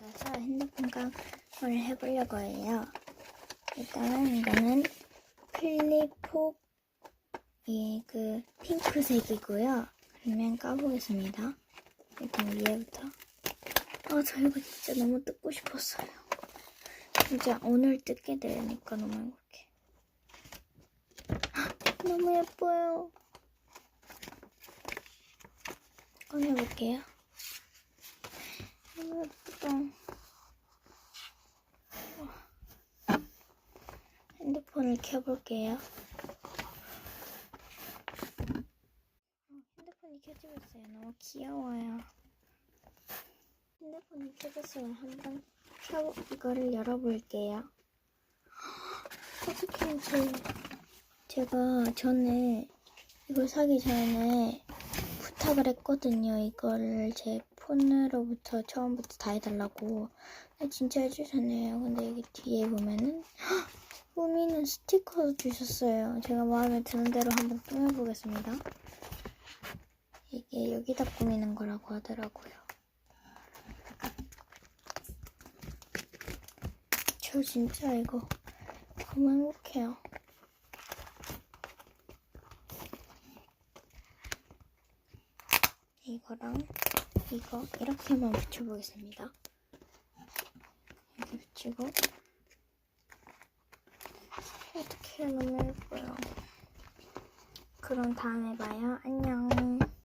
받아서 핸드폰 깡을 해보려고 해요. 일단은 이거는 클리포 이그 핑크색이고요. 그러면 까보겠습니다. 일단 위에부터. 아, 저 이거 진짜 너무 뜯고 싶었어요. 진짜 오늘 뜯게 되니까 너무 행복해. 헉, 너무 예뻐요. 꺼내볼게요. 너무 예쁘다. 핸드폰을 켜볼게요. 어, 핸드폰이 켜지고 있어요. 너무 귀여워요. 핸드폰이 켜졌어요. 한번 켜 이거를 열어볼게요. 어떻게 제 제가 전에 이걸 사기 전에 부탁을 했거든요. 이거를 제 폰으로부터 처음부터 다 해달라고. 진짜 해주셨네요. 근데 여기 뒤에 보면은 헉! 꾸미는 스티커도 주셨어요. 제가 마음에 드는 대로 한번 꾸며보겠습니다. 이게 여기다 꾸미는 거라고 하더라고요. 저 진짜 이거 너무 행복해요. 이거랑 이거 이렇게만 붙여보겠습니다. 이렇게 붙이고 어떻게 예뻐요. 그럼 다음에 봐요. 안녕.